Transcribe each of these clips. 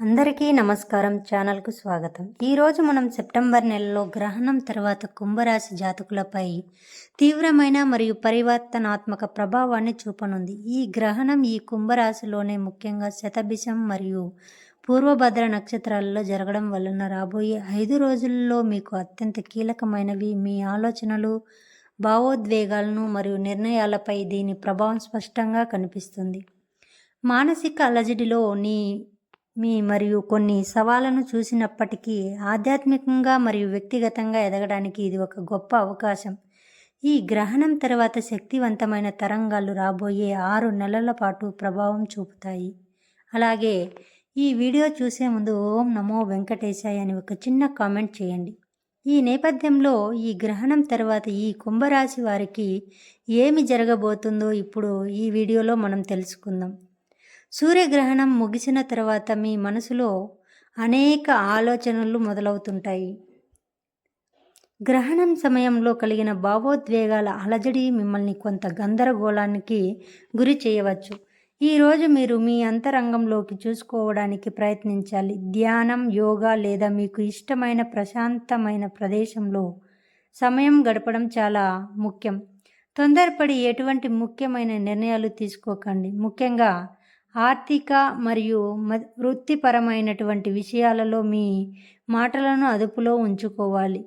అందరికీ నమస్కారం ఛానల్కు స్వాగతం. ఈరోజు మనం సెప్టెంబర్ నెలలో గ్రహణం తర్వాత కుంభరాశి జాతకులపై తీవ్రమైన మరియు పరివర్తనాత్మక ప్రభావాన్ని చూపనుంది. ఈ గ్రహణం ఈ కుంభరాశిలోనే ముఖ్యంగా శతభిషం మరియు పూర్వభద్ర నక్షత్రాలలో జరగడం వలన రాబోయే ఐదు రోజుల్లో మీకు అత్యంత కీలకమైనవి మీ ఆలోచనలు భావోద్వేగాలను మరియు నిర్ణయాలపై దీని ప్రభావం స్పష్టంగా కనిపిస్తుంది. మానసిక అలజడిలో నీ మీ మరియు కొన్ని సవాళ్ళను చూసినప్పటికీ ఆధ్యాత్మికంగా మరియు వ్యక్తిగతంగా ఎదగడానికి ఇది ఒక గొప్ప అవకాశం. ఈ గ్రహణం తర్వాత శక్తివంతమైన తరంగాలు రాబోయే ఆరు నెలల పాటు ప్రభావం చూపుతాయి. అలాగే ఈ వీడియో చూసే ముందు ఓం నమో వెంకటేశాయ అని ఒక చిన్న కామెంట్ చేయండి. ఈ నేపథ్యంలో ఈ గ్రహణం తర్వాత ఈ కుంభరాశి వారికి ఏమి జరగబోతుందో ఇప్పుడు ఈ వీడియోలో మనం తెలుసుకుందాం. సూర్యగ్రహణం ముగిసిన తర్వాత మీ మనసులో అనేక ఆలోచనలు మొదలవుతుంటాయి. గ్రహణం సమయంలో కలిగిన భావోద్వేగాల అలజడి మిమ్మల్ని కొంత గందరగోళానికి గురి చేయవచ్చు. ఈరోజు మీరు మీ అంతరంగంలోకి చూసుకోవడానికి ప్రయత్నించాలి. ధ్యానం యోగా లేదా మీకు ఇష్టమైన ప్రశాంతమైన ప్రదేశంలో సమయం గడపడం చాలా ముఖ్యం. తొందరపడి ఎటువంటి ముఖ్యమైన నిర్ణయాలు తీసుకోకండి. ముఖ్యంగా ఆర్థిక మరియు వృత్తిపరమైనటువంటి విషయాలలో మీ మాటలను అదుపులో ఉంచుకోవాలి.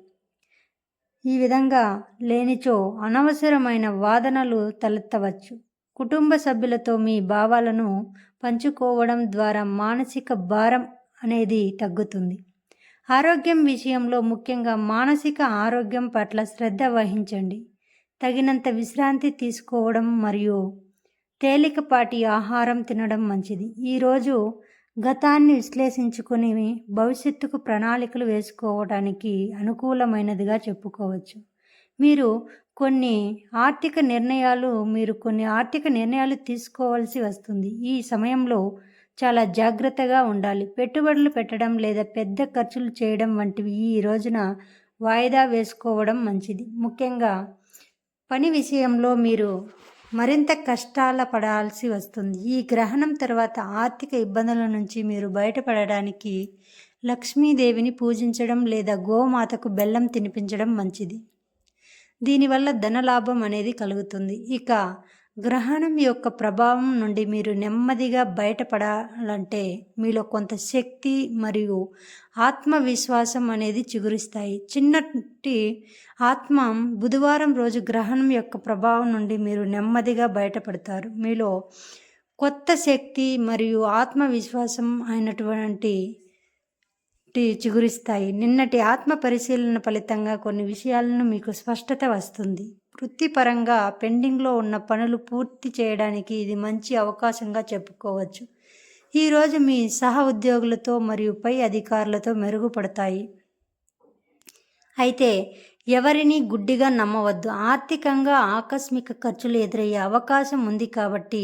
ఈ విధంగా లేనిచో అనవసరమైన వాదనలు తలెత్తవచ్చు. కుటుంబ సభ్యులతో మీ భావాలను పంచుకోవడం ద్వారా మానసిక భారం అనేది తగ్గుతుంది. ఆరోగ్యం విషయంలో ముఖ్యంగా మానసిక ఆరోగ్యం పట్ల శ్రద్ధ వహించండి. తగినంత విశ్రాంతి తీసుకోవడం మరియు తేలికపాటి ఆహారం తినడం మంచిది. ఈరోజు గతాన్ని విశ్లేషించుకుని భవిష్యత్తుకు ప్రణాళికలు వేసుకోవడానికి అనుకూలమైనదిగా చెప్పుకోవచ్చు. మీరు కొన్ని ఆర్థిక నిర్ణయాలు మీరు కొన్ని ఆర్థిక నిర్ణయాలు తీసుకోవాల్సి వస్తుంది. ఈ సమయంలో చాలా జాగ్రత్తగా ఉండాలి. పెట్టుబడులు పెట్టడం లేదా పెద్ద ఖర్చులు చేయడం వంటివి ఈ రోజున వాయిదా వేసుకోవడం మంచిది. ముఖ్యంగా పని విషయంలో మీరు మరింత కష్టాల పడాల్సి వస్తుంది. ఈ గ్రహణం తర్వాత ఆర్థిక ఇబ్బందుల నుంచి మీరు బయటపడడానికి లక్ష్మీదేవిని పూజించడం లేదా గోమాతకు బెల్లం తినిపించడం మంచిది. దీనివల్ల ధనలాభం అనేది కలుగుతుంది. ఇక గ్రహణం యొక్క ప్రభావం నుండి మీరు నెమ్మదిగా బయటపడాలంటే మీలో కొంత శక్తి మరియు ఆత్మవిశ్వాసం అనేది చిగురిస్తాయి. చిన్నటి ఆత్మ బుధవారం రోజు గ్రహణం యొక్క ప్రభావం నుండి మీరు నెమ్మదిగా బయటపడతారు. మీలో కొత్త శక్తి మరియు ఆత్మవిశ్వాసం అయినటువంటి చిగురిస్తాయి. నిన్నటి ఆత్మ పరిశీలన ఫలితంగా కొన్ని విషయాలను మీకు స్పష్టత వస్తుంది. వృత్తిపరంగా పెండింగ్లో ఉన్న పనులు పూర్తి చేయడానికి ఇది మంచి అవకాశంగా చెప్పుకోవచ్చు. ఈరోజు మీ సహ ఉద్యోగులతో మరియు పై అధికారులతో మెరుగుపడతాయి. అయితే ఎవరిని గుడ్డిగా నమ్మవద్దు. ఆర్థికంగా ఆకస్మిక ఖర్చులు ఎదురయ్యే అవకాశం ఉంది కాబట్టి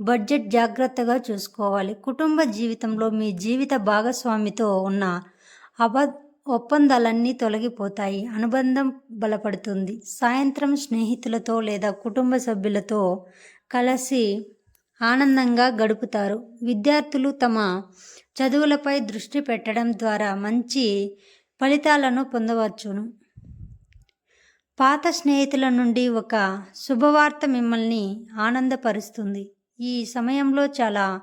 బడ్జెట్ జాగ్రత్తగా చూసుకోవాలి. కుటుంబ జీవితంలో మీ జీవిత భాగస్వామితో ఉన్న అబద్ ఒప్పందాలన్నీ తొలగిపోతాయి. అనుబంధం బలపడుతుంది. సాయంత్రం స్నేహితులతో లేదా కుటుంబ సభ్యులతో కలిసి ఆనందంగా గడుపుతారు. విద్యార్థులు తమ చదువులపై దృష్టి పెట్టడం ద్వారా మంచి ఫలితాలను పొందవచ్చును. పాత స్నేహితుల నుండి ఒక శుభవార్త మిమ్మల్ని ఆనందపరుస్తుంది. ఈ సమయంలో చాలా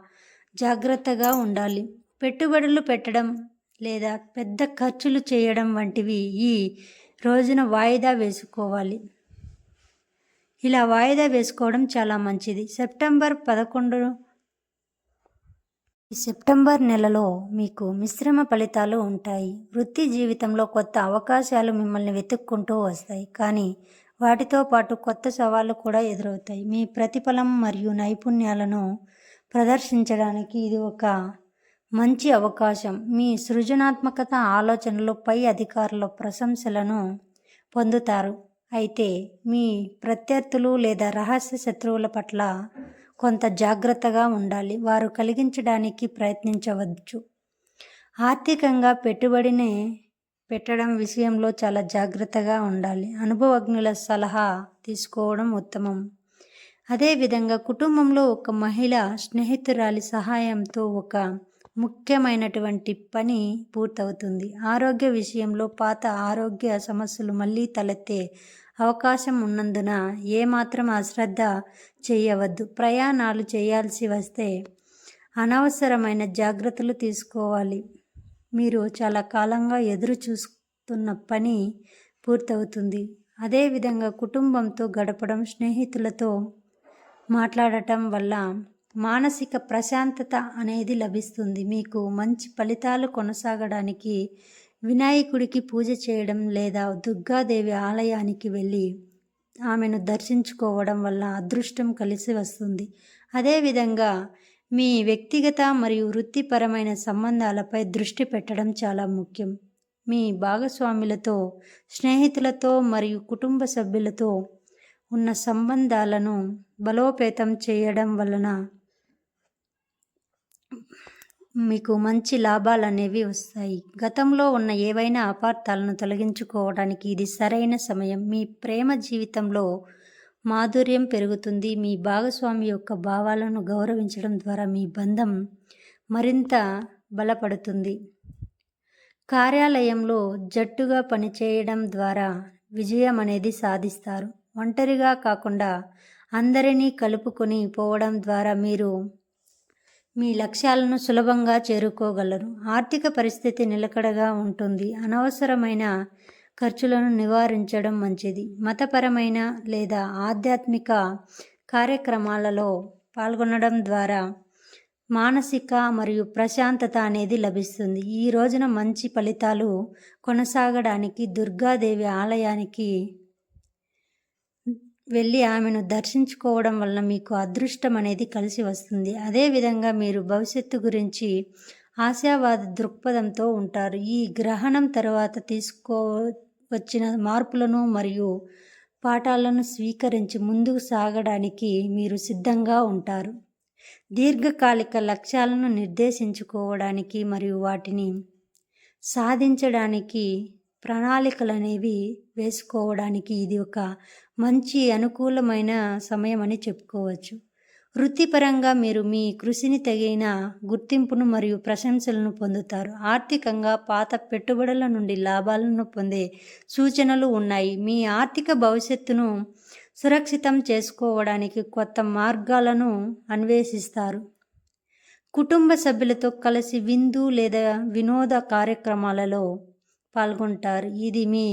జాగ్రత్తగా ఉండాలి. పెట్టుబడులు పెట్టడం లేదా పెద్ద ఖర్చులు చేయడం వంటివి ఈ రోజున వాయిదా వేసుకోవాలి. ఇలా వాయిదా వేసుకోవడం చాలా మంచిది. సెప్టెంబర్ పదకొండు సెప్టెంబర్ నెలలో మీకు మిశ్రమ ఫలితాలు ఉంటాయి. వృత్తి జీవితంలో కొత్త అవకాశాలు మిమ్మల్ని వెతుక్కుంటూ వస్తాయి. కానీ వాటితో పాటు కొత్త సవాళ్ళు కూడా ఎదురవుతాయి. మీ ప్రతిఫలం మరియు నైపుణ్యాలను ప్రదర్శించడానికి ఇది ఒక మంచి అవకాశం. మీ సృజనాత్మకత ఆలోచనలు పై అధికారుల ప్రశంసలను పొందుతారు. అయితే మీ ప్రత్యర్థులు లేదా రహస్య శత్రువుల పట్ల కొంత జాగ్రత్తగా ఉండాలి. వారు కలిగించడానికి ప్రయత్నించవచ్చు. ఆర్థికంగా పెట్టుబడిని పెట్టడం విషయంలో చాలా జాగ్రత్తగా ఉండాలి. అనుభవజ్ఞుల సలహా తీసుకోవడం ఉత్తమం. అదేవిధంగా కుటుంబంలో ఒక మహిళ స్నేహితురాలి సహాయంతో ఒక ముఖ్యమైనటువంటి పని పూర్తవుతుంది. ఆరోగ్య విషయంలో పాత ఆరోగ్య సమస్యలు మళ్ళీ తలెత్తే అవకాశం ఉన్నందున ఏమాత్రం అశ్రద్ధ చేయవద్దు. ప్రయాణాలు చేయాల్సి వస్తే అనవసరమైన జాగ్రత్తలు తీసుకోవాలి. మీరు చాలా కాలంగా ఎదురు చూస్తున్న పని పూర్తవుతుంది. అదేవిధంగా కుటుంబంతో గడపడం స్నేహితులతో మాట్లాడటం వల్ల మానసిక ప్రశాంతత అనేది లభిస్తుంది. మీకు మంచి ఫలితాలు కొనసాగడానికి వినాయకుడికి పూజ చేయడం లేదా దుర్గాదేవి ఆలయానికి వెళ్ళి ఆమెను దర్శించుకోవడం వల్ల అదృష్టం కలిసి వస్తుంది. అదేవిధంగా మీ వ్యక్తిగత మరియు వృత్తిపరమైన సంబంధాలపై దృష్టి పెట్టడం చాలా ముఖ్యం. మీ భాగస్వాములతో స్నేహితులతో మరియు కుటుంబ సభ్యులతో ఉన్న సంబంధాలను బలోపేతం చేయడం వలన మీకు మంచి లాభాలు అనేవి వస్తాయి. గతంలో ఉన్న ఏవైనా అపార్థాలను తొలగించుకోవడానికి ఇది సరైన సమయం. మీ ప్రేమ జీవితంలో మాధుర్యం పెరుగుతుంది. మీ భాగస్వామి యొక్క భావాలను గౌరవించడం ద్వారా మీ బంధం మరింత బలపడుతుంది. కార్యాలయంలో జట్టుగా పనిచేయడం ద్వారా విజయం అనేది సాధిస్తారు. ఒంటరిగా కాకుండా అందరినీ కలుపుకొని పోవడం ద్వారా మీరు మీ లక్ష్యాలను సులభంగా చేరుకోగలరు. ఆర్థిక పరిస్థితి నిలకడగా ఉంటుంది. అనవసరమైన ఖర్చులను నివారించడం మంచిది. మతపరమైన లేదా ఆధ్యాత్మిక కార్యక్రమాలలో పాల్గొనడం ద్వారా మానసిక మరియు ప్రశాంతత అనేది లభిస్తుంది. ఈ రోజున మంచి ఫలితాలు కొనసాగడానికి దుర్గాదేవి ఆలయానికి వెళ్ళి ఆమెను దర్శించుకోవడం వలన మీకు అదృష్టం అనేది కలిసి వస్తుంది. అదేవిధంగా మీరు భవిష్యత్తు గురించి ఆశావాద దృక్పథంతో ఉంటారు. ఈ గ్రహణం తర్వాత తీసుకో వచ్చిన మార్పులను మరియు పాఠాలను స్వీకరించి ముందుకు సాగడానికి మీరు సిద్ధంగా ఉంటారు. దీర్ఘకాలిక లక్ష్యాలను నిర్దేశించుకోవడానికి మరియు వాటిని సాధించడానికి ప్రణాళికలు అనేవి వేసుకోవడానికి ఇది ఒక మంచి అనుకూలమైన సమయం అని చెప్పుకోవచ్చు. వృత్తిపరంగా మీరు మీ కృషిని తగిన గుర్తింపును మరియు ప్రశంసలను పొందుతారు. ఆర్థికంగా పాత పెట్టుబడుల నుండి లాభాలను పొందే సూచనలు ఉన్నాయి. మీ ఆర్థిక భవిష్యత్తును సురక్షితం చేసుకోవడానికి కొత్త మార్గాలను అన్వేషిస్తారు. కుటుంబ సభ్యులతో కలిసి విందు లేదా వినోద కార్యక్రమాలలో పాల్గొంటారు. ఇది మీ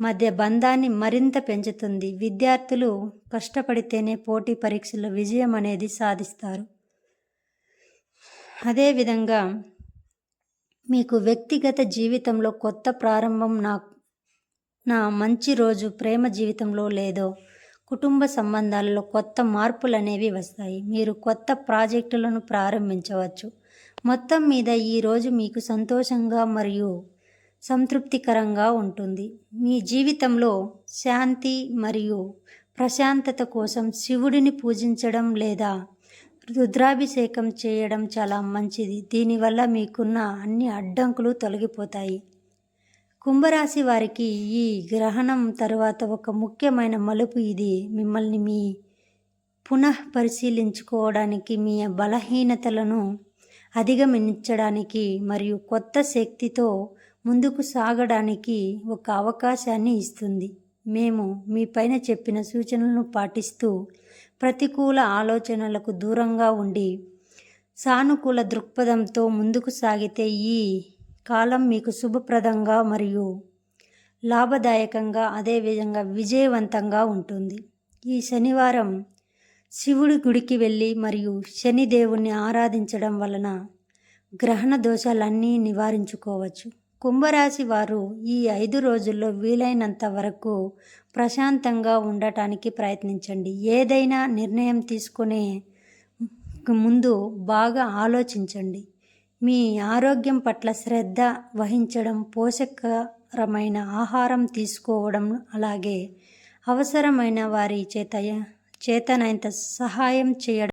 మధ్య బంధాన్ని మరింత పెంచుతుంది. విద్యార్థులు కష్టపడితేనే పోటీ పరీక్షల్లో విజయం అనేది సాధిస్తారు. అదేవిధంగా మీకు వ్యక్తిగత జీవితంలో కొత్త ప్రారంభం నా నా మంచి రోజు ప్రేమ జీవితంలో లేదో కుటుంబ సంబంధాలలో కొత్త మార్పులు అనేవి వస్తాయి. మీరు కొత్త ప్రాజెక్టులను ప్రారంభించవచ్చు. మొత్తం మీద ఈరోజు మీకు సంతోషంగా మరియు సంతృప్తికరంగా ఉంటుంది. మీ జీవితంలో శాంతి మరియు ప్రశాంతత కోసం శివుడిని పూజించడం లేదా రుద్రాభిషేకం చేయడం చాలా మంచిది. దీనివల్ల మీకున్న అన్ని అడ్డంకులు తొలగిపోతాయి. కుంభరాశి వారికి ఈ గ్రహణం తరువాత ఒక ముఖ్యమైన మలుపు ఇది. మిమ్మల్ని మీ పునః పరిశీలించుకోవడానికి మీ బలహీనతలను అధిగమించడానికి మరియు కొత్త శక్తితో ముందుకు సాగడానికి ఒక అవకాశాన్ని ఇస్తుంది. మేము మీ పైన చెప్పిన సూచనలను పాటిస్తూ ప్రతికూల ఆలోచనలకు దూరంగా ఉండి సానుకూల దృక్పథంతో ముందుకు సాగితే ఈ కాలం మీకు శుభప్రదంగా మరియు లాభదాయకంగా అదేవిధంగా విజయవంతంగా ఉంటుంది. ఈ శనివారం శివుడి గుడికి వెళ్ళి మరియు శనిదేవుణ్ణి ఆరాధించడం వలన గ్రహణ దోషాలన్నీ నివారించుకోవచ్చు. కుంభరాశి వారు ఈ ఐదు రోజుల్లో వీలైనంత వరకు ప్రశాంతంగా ఉండటానికి ప్రయత్నించండి. ఏదైనా నిర్ణయం తీసుకునే ముందు బాగా ఆలోచించండి. మీ ఆరోగ్యం పట్ల శ్రద్ధ వహించడం పోషకరమైన ఆహారం తీసుకోవడం అలాగే అవసరమైన వారి చేత చేతనైనంత సహాయం చేయడం